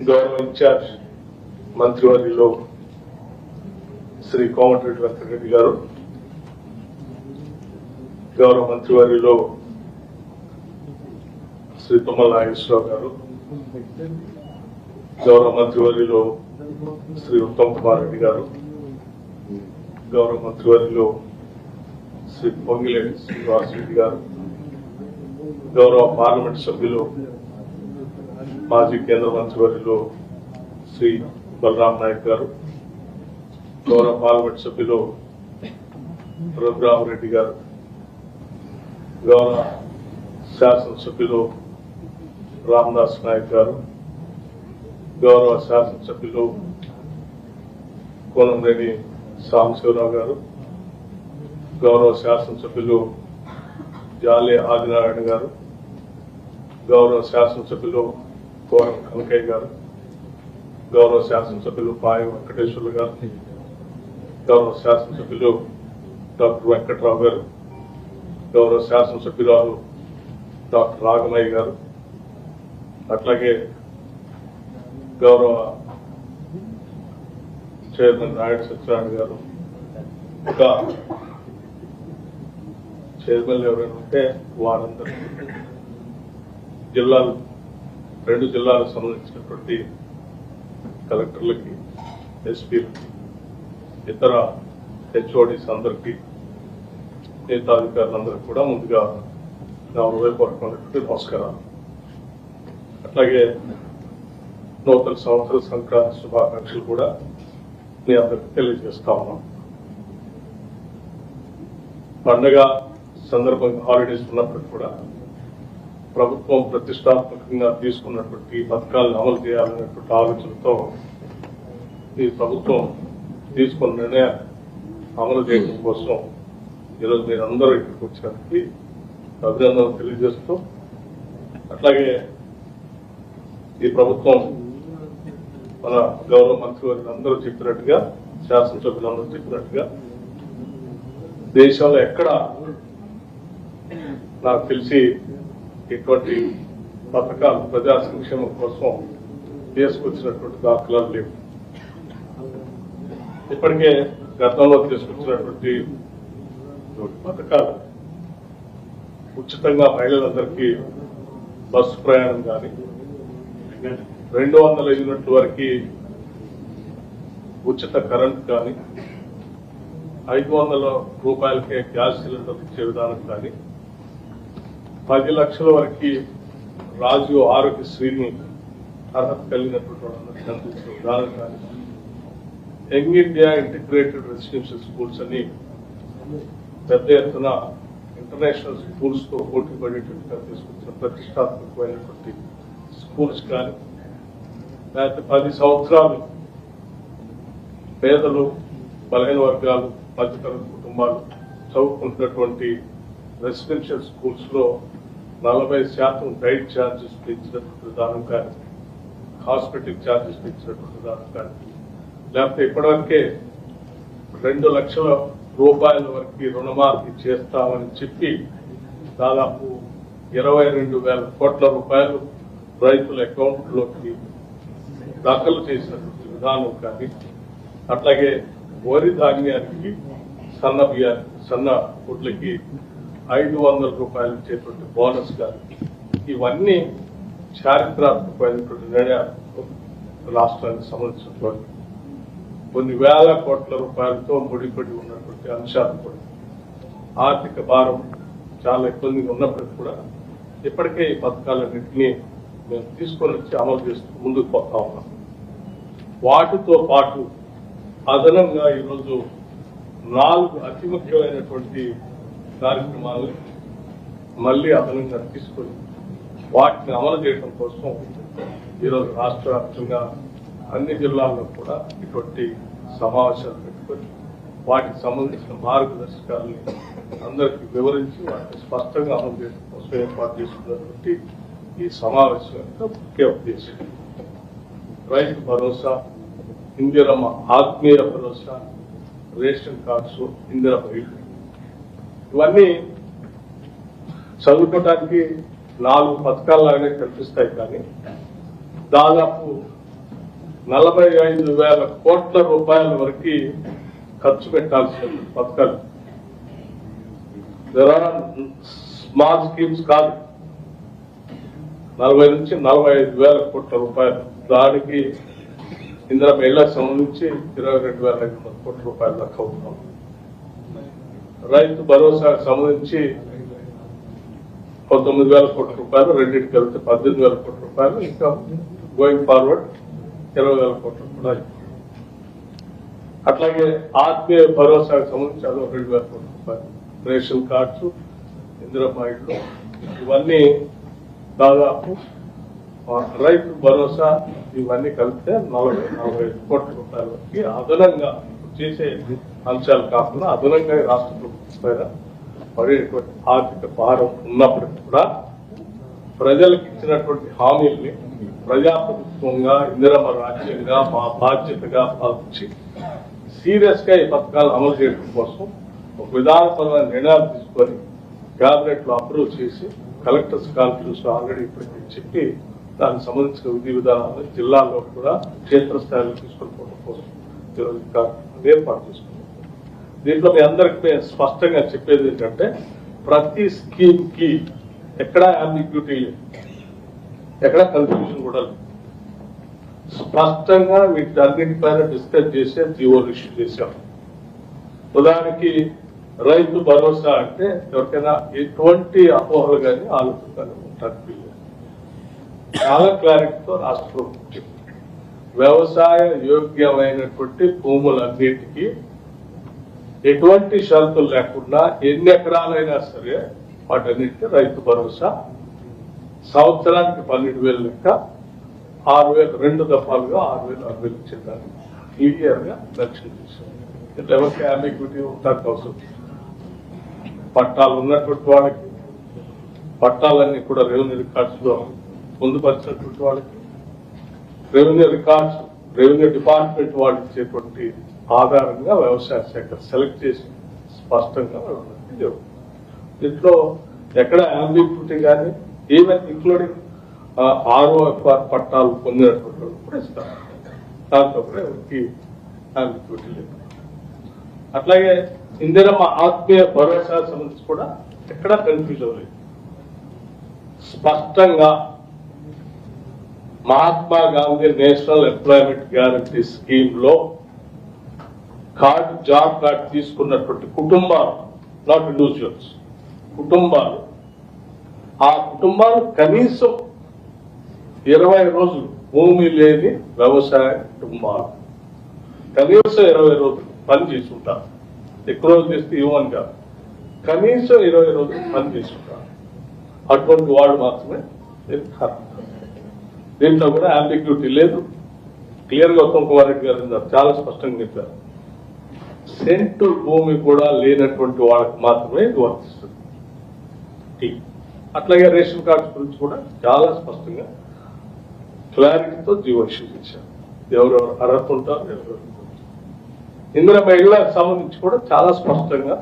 గౌరవ ఇన్ఛార్జ్ మంత్రివర్యులు శ్రీ కోమటిరెడ్డి వెంకటరెడ్డి గారు గౌరవ మంత్రివర్యులు శ్రీ తుమ్మల నాగేశ్వరరావు గారు గౌరవ మంత్రివర్యులు శ్రీ ఉత్తమ్ కుమార్ రెడ్డి గారు గౌరవ మంత్రివర్యులు శ్రీ పొంగిలేటి శ్రీనివాస్ రెడ్డి గారు గౌరవ పార్లమెంట్ సభ్యులు మాజీ కేంద్ర మంత్రివర్యులు శ్రీ బలరాం నాయక్ గారు గౌరవ పార్లమెంట్ సభ్యులు రఘురామరెడ్డి గారు గౌరవ శాసనసభ్యులు రామదాస్ నాయక్ గారు గౌరవ శాసనసభ్యులు కోనంరేణి సాంబశివరావు గారు గౌరవ శాసనసభ్యులు జాలే ఆదినారాయణ గారు గౌరవ శాసనసభ్యులు కోరం కనకయ్య గారు గౌరవ శాసనసభ్యులు పాయ వెంకటేశ్వర్లు గారు గౌరవ శాసనసభ్యులు డాక్టర్ వెంకట్రావు గారు గౌరవ శాసనసభ్యురాలు డాక్టర్ రాగమయ్య గారు అట్లాగే గౌరవ చైర్మన్ నాయుడు సత్యనారాయణ గారు ఇంకా చైర్మన్ ఎవరైనా ఉంటే వారందరూ జిల్లాలు రెండు జిల్లాలకు సంబంధించినటువంటి కలెక్టర్లకి ఎస్పీలకి ఇతర హెచ్ఓడిస్ అందరికీ నేతాధికారులందరికీ కూడా ముందుగా నా హృదయపూర్వకమైనటువంటి నమస్కారాలు. అట్లాగే నూతన సంవత్సర సంక్రాంతి శుభాకాంక్షలు కూడా మీ అందరికి తెలియజేస్తా ఉన్నాం. పండగ సందర్భంగా హాలిడేస్ ఉన్నప్పటికీ కూడా ప్రభుత్వం ప్రతిష్టాత్మకంగా తీసుకున్నటువంటి పథకాలను అమలు చేయాలనేటువంటి ఆలోచనతో ఈ ప్రభుత్వం తీసుకున్న నిర్ణయం అమలు చేయడం కోసం ఈరోజు మీరు అందరూ ఇక్కడికి వచ్చినందుకు అభినందనలు తెలియజేస్తూ అట్లాగే ఈ ప్రభుత్వం మన గౌరవ మంత్రి వారికి అందరూ చెప్పినట్టుగా శాసనసభ్యులందరూ చెప్పినట్టుగా దేశంలో ఎక్కడ నాకు తెలిసి ఇటువంటి పథకాలు ప్రజా సంక్షేమం కోసం తీసుకొచ్చినటువంటి దాఖలాలు లేవు. ఇప్పటికే గతంలో తీసుకొచ్చినటువంటి పథకాలు ఉచితంగా మహిళలందరికీ బస్సు ప్రయాణం కానీ రెండు వందల యూనిట్ల వరకు ఉచిత కరెంట్ కానీ ఐదు వందల రూపాయలకే గ్యాస్ సిలిండర్ ఇచ్చే విధానం కానీ పది లక్షల వరకు రాజు ఆరోగ్యశ్రీని అర్హత కలిగినటువంటి వాళ్ళందరికీ అందించిన కానీ young India integrated residential schools అని పెద్ద ఎత్తున ఇంటర్నేషనల్ స్కూల్స్తో పోటీ పడేటట్టుగా తీసుకొచ్చిన ప్రతిష్టాత్మకమైనటువంటి స్కూల్స్ కానీ లేకపోతే పది సంవత్సరాలు పేదలు బలహీన వర్గాలు మధ్యతరగతి కుటుంబాలు చదువుకుంటున్నటువంటి రెసిడెన్షియల్ స్కూల్స్లో నలభై శాతం గైడ్ ఛార్జెస్ పెంచినటువంటి విధానం కానీ హాస్పిటల్ ఛార్జెస్ పెంచినటువంటి విధానం కానీ. లేకపోతే ఇప్పటివరకే రెండు లక్షల రూపాయల వరకు రుణమాఫీ చేస్తామని చెప్పి దాదాపు ఇరవై రెండు వేల కోట్ల రూపాయలు రైతుల అకౌంట్లోకి దాఖలు చేసినటువంటి విధానం కానీ అట్లాగే వరి ధాన్యానికి సన్న బియ్యానికి సన్న గుడ్లకి ఐదు వందల రూపాయలు ఇచ్చేటువంటి బోనస్ కానీ ఇవన్నీ చారిత్రాత్మకమైనటువంటి నిర్ణయాలు రాష్ట్రానికి సంబంధించినటువంటి కొన్ని వేల కోట్ల రూపాయలతో ముడిపడి ఉన్నటువంటి అంశాలు కూడా. ఆర్థిక భారం చాలా ఇబ్బందిగా ఉన్నప్పటికీ కూడా ఇప్పటికే ఈ పథకాలన్నింటినీ మేము తీసుకొని వచ్చి అమలు చేస్తూ ముందుకు పోతా ఉన్నాం. వాటితో పాటు అదనంగా ఈరోజు నాలుగు అతి ముఖ్యమైనటువంటి కార్యక్రమాలు మళ్ళీ అదనంగా తీసుకొని వాటిని అమలు చేయడం కోసం ఈరోజు రాష్ట్ర వ్యాప్తంగా అన్ని జిల్లాల్లో కూడా ఇటువంటి సమావేశాలు పెట్టుకొని వాటికి సంబంధించిన మార్గదర్శకాలని అందరికీ వివరించి వాటిని స్పష్టంగా అమలు చేయడం కోసం ఏర్పాటు చేసుకున్నటువంటి ఈ సమావేశం యొక్క ముఖ్య ఉద్దేశం. రైతు భరోసా ఇందిరమ్మ ఆత్మీయ భరోసా రేషన్ కార్డ్స్ ఇందిరమ్మ ఇల్లు. ఇవన్నీ చదువుకోవడానికి నాలుగు పథకాల్లాగానే కనిపిస్తాయి కానీ దాదాపు నలభై ఐదు వేల కోట్ల రూపాయల వరకు ఖర్చు పెట్టాల్సిన పథకాలు. దెర్ స్మాల్ స్కీమ్స్ కాదు. నలభై నుంచి నలభై ఐదు వేల కోట్ల రూపాయలు. దానికి ఇందిరా మహిళలకు సంబంధించి ఇరవై రెండు వేల ఐదు వందల కోట్ల రూపాయల దాకా అవుతున్నాం రైతు భరోసాకు సంబంధించి పంతొమ్మిది వేల కోట్ల రూపాయలు రెండింటికి వెళ్తే పద్దెనిమిది వేల కోట్ల రూపాయలు ఇంకా గోయింగ్ ఫార్వర్డ్ ఇరవై వేల కోట్లు రూపాయలు అట్లాగే ఆత్మీయ భరోసాకు సంబంధించి అదో రెండు వేల కోట్ల రూపాయలు రేషన్ కార్డ్స్ ఇందిరమ్మ ఇళ్ళు ఇవన్నీ దాదాపు రైతు భరోసా ఇవన్నీ కలిపితే నలభై నలభై ఐదు కోట్ల రూపాయలకి అదనంగా చేసే అంశాలు కాకుండా అదనంగా రాష్ట్ర ప్రభుత్వం పైన పడేటువంటి ఆర్థిక భారం ఉన్నప్పటికీ కూడా ప్రజలకు ఇచ్చినటువంటి హామీల్ని ప్రజాప్రభుత్వంగా ఇందిరమ్మ రాజ్యంగా మా బాధ్యతగా భావించి సీరియస్గా ఈ పథకాలు అమలు చేయడం కోసం ఒక విధానపరమైన నిర్ణయాలు తీసుకొని క్యాబినెట్లో అప్రూవ్ చేసి కలెక్టర్స్ కాన్ఫరెన్స్లో ఆల్రెడీ ఇప్పటికే చెప్పి దానికి సంబంధించిన విధి విధానాలు జిల్లాల్లో కూడా క్షేత్రస్థాయిలో తీసుకొని పోవడం కోసం ఏర్పాటు చేసుకున్నాం దీంట్లో మీ అందరికి మేము స్పష్టంగా చెప్పేది ఏంటంటే ప్రతి స్కీమ్కి ఎక్కడ అంబిగ్యూటీ ఎక్కడ కన్ఫ్యూజన్ కూడా స్పష్టంగా వీటన్నిటిపైన డిస్కస్ చేసే జీవో ఇష్యూ చేశాం. ఉదాహరణకి రైతు భరోసా అంటే ఎవరికైనా ఎటువంటి అపోహలు కానీ ఆలోచన కానీ చాలా క్లారిటీతో రాష్ట్ర ప్రభుత్వం వ్యవసాయ యోగ్యమైనటువంటి భూములన్నిటికీ ఎటువంటి షరతులు లేకుండా ఎన్ని ఎకరాలైనా సరే వాటన్నిటికీ రైతు భరోసా. సంవత్సరానికి పన్నెండు వేలు లెక్క ఆరు వేలు రెండు దఫాలుగా ఆరు వేలు ఆరు వేలు ఇచ్చేదాన్ని. క్లియర్గా లక్ష్యం చేశారు. ఇట్లా ఎవరికి అంబిగ్యూటీ ఉండడానికి అవసరం పట్టాలు ఉన్నటువంటి వాళ్ళకి పట్టాలన్నీ కూడా రెవెన్యూ రికార్డ్స్లో పొందుపరిచినటువంటి వాళ్ళకి రెవెన్యూ రికార్డ్స్ రెవెన్యూ డిపార్ట్మెంట్ వాళ్ళు ఇచ్చేటువంటి ఆధారంగా వ్యవసాయ శాఖ సెలెక్ట్ చేసి స్పష్టంగా జరుగుతుంది. దీంట్లో ఎక్కడ అంబిగ్యూటీ కానీ ఈవెన్ ఇంక్లూడింగ్ ఆరో పట్టాలు పొందినటువంటి వాళ్ళు కూడా ఇస్తారు. దాంతో కూడా ఎవరికి లేదు. అట్లాగే ఇందిరమ్మ ఆత్మీయ భరోసా సంబంధించి కూడా ఎక్కడా కన్ఫ్యూజన్ లేదు స్పష్టంగా Mahatma Gandhi national employment guarantee స్కీమ్లో కార్డ్ జాబ్ కార్డ్ తీసుకున్నటువంటి కుటుంబాలు నాట్ ఇండివిజువల్స్ కుటుంబాలు. ఆ కుటుంబాలు కనీసం ఇరవై రోజులు భూమి లేని వ్యవసాయ కుటుంబాలు. కనీసం ఇరవై రోజులు పని చేసి ఉంటారు ఎక్కువ రోజులు చేస్తే ఇవ్వని కాదు. కనీసం ఇరవై రోజులు పని చేసి అటువంటి వాడు మాత్రమే దీనికి దీంట్లో కూడా అంబిగ్యూటీ లేదు. క్లియర్గా ఉత్తమ్ కుమార్ రెడ్డి గారు చాలా స్పష్టంగా చెప్పారు. సెంటు భూమి కూడా లేనటువంటి వాళ్ళకి మాత్రమే ఇది వర్తిస్తుంది. అట్లాగే రేషన్ కార్డ్స్ గురించి కూడా చాలా స్పష్టంగా క్లారిటీతో జీవో ఇష్యూ చేశారు. ఎవరెవరు అర్హత ఉంటారు ఎవరెవరు ఇందులో మహిళలకు సంబంధించి కూడా చాలా స్పష్టంగా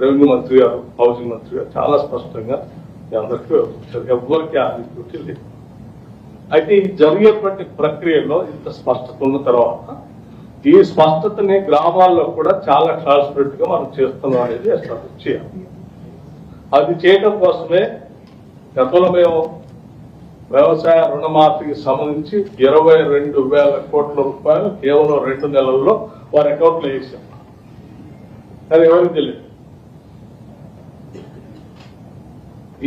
రెవెన్యూ మంత్రి గారు హౌసింగ్ మంత్రి గారు చాలా స్పష్టంగా అందరికీ వివరించారు ఎవరికి ఆధిక్యత లేదు. అయితే ఈ జరిగేటువంటి ప్రక్రియలో ఇంత స్పష్టత ఉన్న తర్వాత ఈ స్పష్టతని గ్రామాల్లో కూడా చాలా ట్రాన్స్పరెంట్గా మనం చేస్తున్నాం అనేది ఎస్టాబ్లిష్ చేయాలి. అది చేయడం కోసమే గతంలో మేము వ్యవసాయ రుణమాఫీకి సంబంధించి ఇరవై రెండు వేల కోట్ల రూపాయలు కేవలం రెండు నెలల్లో వారి అకౌంట్లో వేసాం. కానీ ఎవరికి తెలియదు?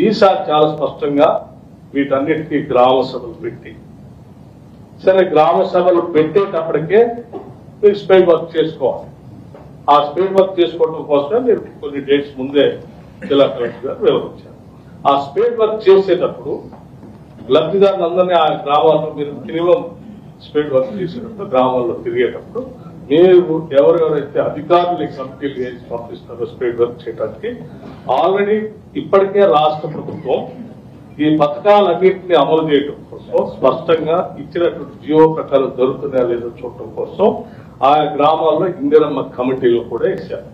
ఈసారి చాలా స్పష్టంగా వీటన్నిటికీ గ్రామ సభలు పెట్టి. సరే గ్రామ సభలు పెట్టేటప్పటికే మీరు స్పీడ్ వర్క్ చేసుకోవాలి. ఆ స్పీడ్ వర్క్ చేసుకోవడం కోసమే మీరు కొన్ని డేట్స్ ముందే జిల్లా కలెక్టర్ గారు వివరించారు. ఆ స్పీడ్ వర్క్ చేసేటప్పుడు లబ్ధిదారులందరినీ ఆ గ్రామాల్లో మీరు మినిమం స్పీడ్ వర్క్ చేసేటప్పుడు గ్రామాల్లో తిరిగేటప్పుడు మీరు ఎవరెవరైతే అధికారులు కమిటీలు వేసి పంపిస్తారో స్పీడ్ వర్క్ చేయడానికి ఆల్రెడీ ఇప్పటికే రాష్ట్ర ప్రభుత్వం ఈ పథకాలన్నింటినీ అమలు చేయడం కోసం స్పష్టంగా ఇచ్చినటువంటి జియో ప్రకారం జరుగుతుందా లేదో చూడటం కోసం ఆ గ్రామాల్లో ఇందిరమ్మ కమిటీలు కూడా వేశారు.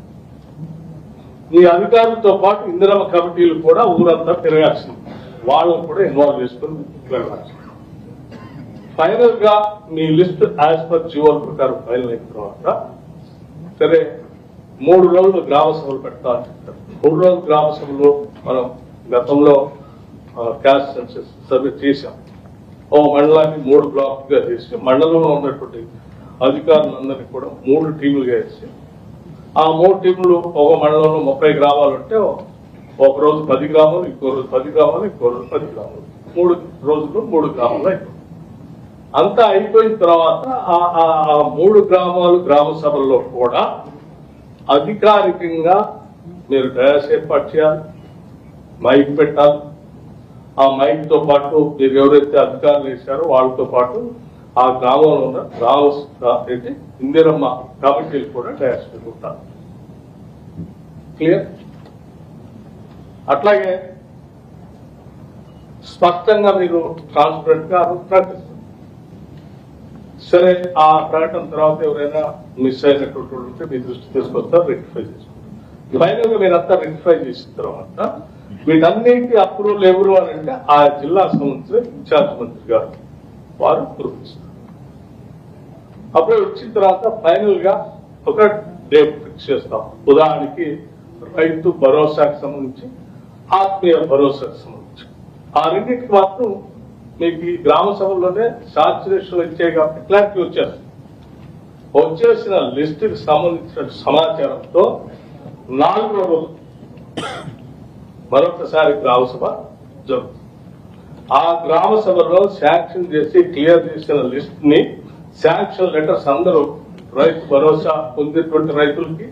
ఈ అధికారులతో పాటు ఇందిరమ్మ కమిటీలు కూడా ఊరంతా తిరగాల్సింది. వాళ్ళని కూడా ఇన్వాల్వ్ చేసుకుని వెళ్ళాల్సింది. ఫైనల్గా మీ లిస్ట్ యాజ్ పర్ జీవోల ప్రకారం ఫైనల్ అయిన తర్వాత సరే మూడు రోజులు గ్రామ సభలు పెడతామని మూడు రోజులు గ్రామ సభలు మనం గతంలో క్యాస్ట్ సెన్సెస్ సర్వే చేశాం. ఓ మండలాన్ని మూడు బ్లాక్గా చేసి మండలంలో ఉన్నటువంటి అధికారులందరినీ కూడా మూడు టీములుగా వేసి ఆ మూడు టీములు ఒక మండలంలో ముప్పై గ్రామాలు ఉంటే ఒక రోజు పది గ్రాములు ఇంకో రోజు పది గ్రామాలు ఇంకో రోజు పది గ్రాములు. మూడు రోజులు మూడు గ్రామాలు అయిపోయింది అంతా అయిపోయిన తర్వాత ఆ- ఆ- మూడు గ్రామాలు గ్రామ సభల్లో కూడా అధికారికంగా మీరు డ్యాస్ ఏర్పాటు చేయాలి మైక్ పెట్టాలి ఆ మైండ్తో పాటు మీరు ఎవరైతే అధికారులు వేశారో వాళ్ళతో పాటు ఆ గ్రామంలో ఉన్న రావస్ ఏంటి? ఇందిరమ్మ కమిటీలు కూడా తయారు చేసుకుంటారు. క్లియర్ అట్లాగే స్పష్టంగా మీరు ట్రాన్స్పరెంట్గా ప్రకటిస్తారు. సరే ఆ ప్రకటన తర్వాత ఎవరైనా మిస్ అయినటువంటి ఉంటే మీ దృష్టి తీసుకొస్తారు రెక్టిఫై చేసుకుంటారు ఫైనల్గా మీరంతా రెక్టిఫై చేసిన తర్వాత వీటన్నిటి అప్రూవల్ ఎవరు అని అంటే ఆ జిల్లా సంబంధించిన ఇన్ఛార్జ్ మంత్రి గారు. వారు అప్రూవ్ అప్పుడు వచ్చిన తర్వాత ఫైనల్గా ఒక డేట్ ఫిక్స్ చేస్తాం. ఉదాహరణకి రైతు భరోసాకు సంబంధించి ఆత్మీయ భరోసాకు సంబంధించి. ఆ రెండింటికి మాత్రం మీకు ఈ గ్రామ సభలోనే సాచురేషన్ వచ్చాయి కాబట్టి క్లారిటీ వచ్చేస్తుంది. వచ్చేసిన లిస్ట్కి సంబంధించిన సమాచారంతో నాలుగో రోజు మరొకసారి గ్రామ సభ జరుగుతుంది ఆ గ్రామ సభలో శాంక్షన్ చేసి క్లియర్ చేసిన లిస్ట్ని శాంక్షన్ లెటర్స్ అందరూ రైతు భరోసా పొందేటువంటి రైతులకి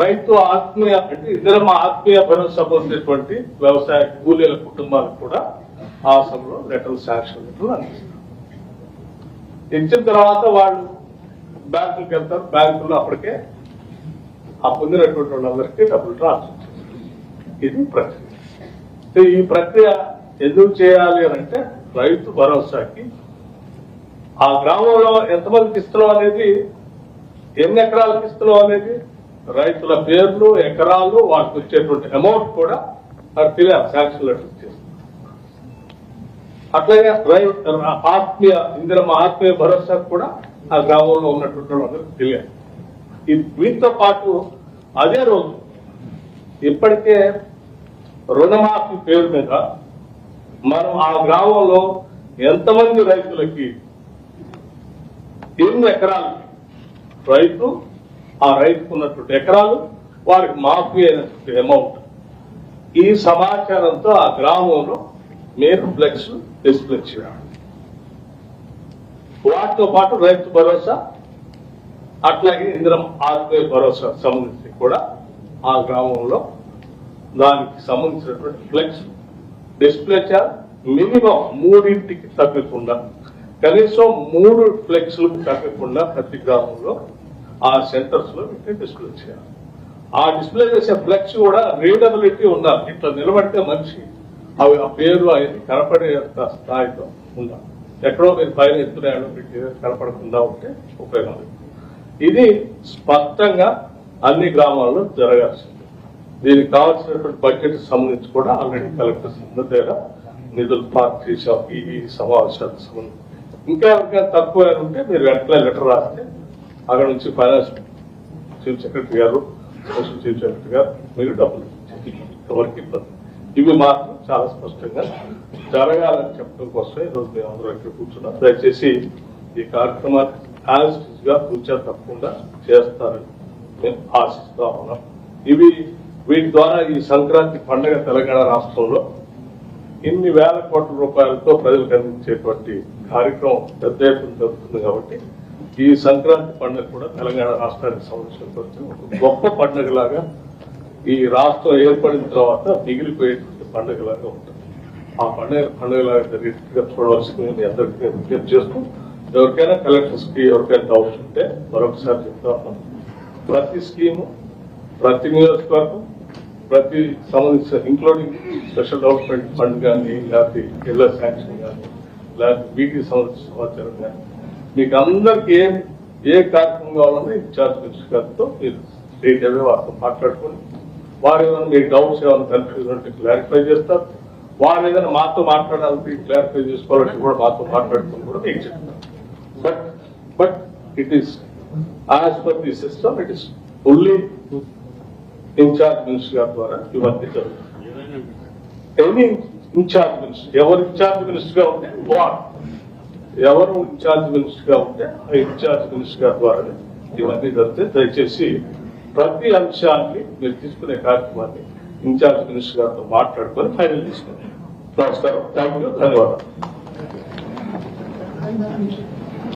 రైతు ఆత్మీయ అంటే ఇద్దరం ఆత్మీయ భరోసా పొందేటువంటి వ్యవసాయ కూలీల కుటుంబాలకు కూడా ఆ సభలో లెటర్ శాంక్షన్ లెటర్లు అందిస్తారు. ఇచ్చిన తర్వాత వాళ్ళు బ్యాంకులకు వెళ్తారు. బ్యాంకుల్లో అప్పటికే ఆ పొందినటువంటి వాళ్ళందరికీ డబ్బులు ట్రాన్స్ఫర్ ఇది ప్రక్రియ. ఈ ప్రక్రియ ఎందుకు చేయాలి అని అంటే రైతు భరోసాకి. ఆ గ్రామంలో ఎంతమందికి ఇస్తున్నాం అనేది ఎన్ని ఎకరాలకు ఇస్తున్నాం అనేది రైతుల పేర్లు ఎకరాలు వాటికి వచ్చేటువంటి అమౌంట్ కూడా అది తెలియాలి శాంక్షన్ లెటర్ చేస్తుంది అట్లాగే రైతు ఆత్మీయ ఇందిరమ్మ ఆత్మీయ భరోసా కూడా ఆ గ్రామంలో ఉన్నటువంటి వాళ్ళందరికీ తెలియాలి. వీటితో పాటు అదే రోజు ఇప్పటికే రుణమాఫీ పేరు మీద మనం ఆ గ్రామంలో ఎంతమంది రైతులకి ఎన్ని ఎకరాలు? రైతు ఆ రైతుకు ఉన్నటువంటి ఎకరాలు వారికి మాఫీ అయినటువంటి అమౌంట్ ఈ సమాచారంతో ఆ గ్రామంలో మీరు ఫ్లెక్స్ డిస్ప్లే చేయాలి. వాటితో పాటు రైతు భరోసా అట్లాగే ఇందిరం ఆత్మీయ భరోసా సంబంధించి కూడా ఆ గ్రామంలో దానికి సంబంధించినటువంటి ఫ్లెక్స్ డిస్ప్లే చేయాలి. మినిమం మూడింటికి తగ్గకుండా కనీసం మూడు ఫ్లెక్స్లు తగ్గకుండా ప్రతి గ్రామంలో ఆ సెంటర్స్లో డిస్ప్లే చేయాలి. ఆ డిస్ప్లే చేసే ఫ్లెక్స్ కూడా రీడబిలిటీ ఉండాలి ఇట్లా నిలబడితే మనిషి అవి ఆ పేరు అనేది కనపడేంత స్థాయిలో ఉండాలి. ఎక్కడో మీరు పైన ఎత్తున్నాయో పెట్టి కనపడకుండా ఉంటే ఉపయోగం లేదు. ఇది స్పష్టంగా అన్ని గ్రామాల్లో జరగాల్సింది. దీనికి కావాల్సినటువంటి బడ్జెట్ సంబంధించి కూడా ఆల్రెడీ కలెక్టర్ దగ్గర నిధులు పాస్ చేశాం. ఈ సమావేశాలకు సంబంధించి. ఇంకా ఎవరికైనా తక్కువ ఉంటే మీరు వెంటనే లెటర్ రాస్తే అక్కడ నుంచి ఫైనాన్స్ చీఫ్ సెక్రటరీ గారు సోషల్ చీఫ్ సెక్రటరీ గారు మీరు డబ్బులు ఎవరికి ఇబ్బంది. ఇవి మాత్రం చాలా స్పష్టంగా జరగాలని చెప్పడం కోసం ఈరోజు మేము అందరూ ఇక్కడ కూర్చున్నాం. దయచేసి ఈ కార్యక్రమానికి యాజ్గా తప్పకుండా చేస్తారని మేము ఆశిస్తా ఉన్నాం ఇవి వీటి ద్వారా ఈ సంక్రాంతి పండుగ తెలంగాణ రాష్ట్రంలో ఇన్ని వేల కోట్ల రూపాయలతో ప్రజలకు అందించేటువంటి కార్యక్రమం పెద్ద ఎత్తున జరుగుతుంది కాబట్టి ఈ సంక్రాంతి పండుగ కూడా తెలంగాణ రాష్ట్రానికి సంబంధించినటువంటి ఒక గొప్ప పండుగలాగా ఈ రాష్ట్రం ఏర్పడిన తర్వాత మిగిలిపోయేటువంటి పండుగలాగా ఉంటుంది. ఆ పండుగ పండుగలాగా జరిగేట్టుగా చూడవలసింది మీ అందరికీ నేను విజ్ఞప్తి చేస్తూ ఎవరికైనా కలెక్టర్స్కి ఎవరికైనా డౌట్స్ ఉంటే మరొకసారి చెప్తా ప్రతి స్కీము ప్రతి నియోజకవర్గం ప్రతి సంబంధించిన ఇంక్లూడింగ్ స్పెషల్ డెవలప్మెంట్ ఫండ్ కానీ లేకపోతే ఇళ్ళ శాంక్షన్ కానీ లేకపోతే వీటికి సంబంధించిన సమాచారం కానీ మీకు అందరికి ఏ ఏ కార్యక్రమం కావాలన్నా ఇన్ఛార్జ్ మినిస్టర్ గారితో మీరు స్టేట్ వారితో మాట్లాడుకొని వారు ఏమైనా మీకు డౌట్స్ ఏమైనా కన్ఫ్యూజన్ ఉంటే క్లారిఫై చేస్తారు. వారు ఏదైనా మాతో మాట్లాడాలంటే క్లారిఫై చేసుకోవాలంటే కూడా మాతో మాట్లాడుకుని కూడా మీకు చెప్తారు. But it is as per the system it is only incharge minister గారి ద్వారా ఇవన్నీ జరుగుతుంది ఎనీ ఇన్ఛార్జ్ మినిస్టర్ ఎవరు ఇన్ఛార్జ్ మినిస్టర్గా ఉంటే వాట్ ఎవరు ఇన్ఛార్జ్ మినిస్టర్గా ఉంటే ఆ ఇన్ఛార్జ్ మినిస్టర్ గారి ద్వారా ఇవన్నీ జరుగుతాయి. దయచేసి ప్రతి అంశాన్ని మీరు తీసుకునే కార్యక్రమాన్ని ఇన్ఛార్జ్ మినిస్టర్ గారితో మాట్లాడుకొని ఫైనల్ తీసుకున్నాను నమస్కారం. థ్యాంక్ యూ ధన్యవాదాలు.